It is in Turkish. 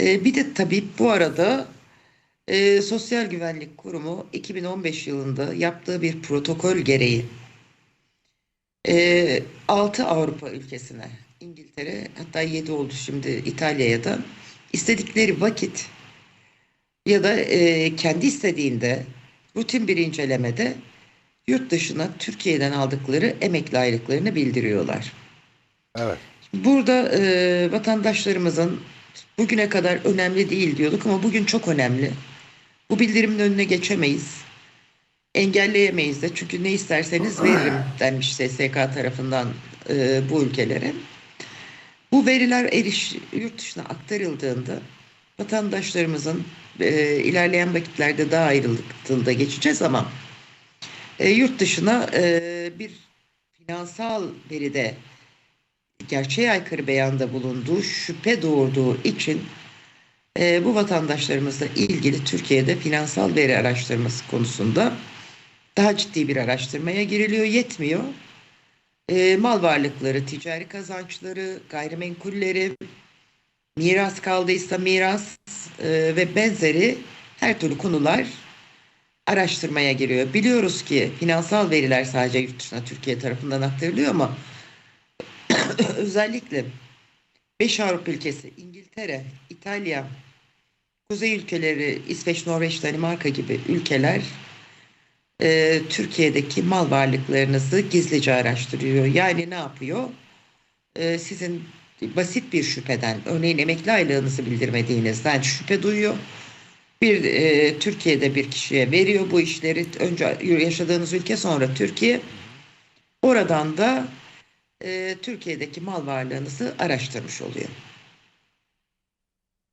E, bir de tabii bu arada e, Sosyal Güvenlik Kurumu 2015 yılında yaptığı bir protokol gereği e, 6 Avrupa ülkesine, İngiltere hatta 7 oldu şimdi İtalya'ya da istedikleri vakit ya da e, kendi istediğinde rutin bir incelemede yurt dışına Türkiye'den aldıkları emekli aylıklarını bildiriyorlar. Evet. Burada e, vatandaşlarımızın bugüne kadar önemli değil diyorduk ama bugün çok önemli. Bu bildirimin önüne geçemeyiz. Engelleyemeyiz de çünkü ne isterseniz veririm denmiş SSK tarafından e, bu ülkelere. Bu veriler eriş, yurt dışına aktarıldığında vatandaşlarımızın e, ilerleyen vakitlerde daha ayrıntılı geçeceğiz ama e, yurt dışına e, bir finansal veride gerçeğe aykırı beyanda bulunduğu şüphe doğurduğu için e, bu vatandaşlarımızla ilgili Türkiye'de finansal veri araştırması konusunda daha ciddi bir araştırmaya giriliyor. Yetmiyor. E, mal varlıkları, ticari kazançları, gayrimenkulleri, miras kaldıysa miras e, ve benzeri her türlü konular araştırmaya giriyor. Biliyoruz ki finansal veriler sadece yurt dışına Türkiye tarafından aktarılıyor ama özellikle 5 Avrupa ülkesi İngiltere, İtalya, Kuzey ülkeleri İsveç, Norveç, Danimarka gibi ülkeler e, Türkiye'deki mal varlıklarınızı gizlice araştırıyor. Yani ne yapıyor? E, sizin basit bir şüpheden, örneğin emekli aylığınızı bildirmediğinizden şüphe duyuyor. Bir e, Türkiye'de bir kişiye veriyor bu işleri. Önce yaşadığınız ülke sonra Türkiye. Oradan da e, Türkiye'deki mal varlığınızı araştırmış oluyor.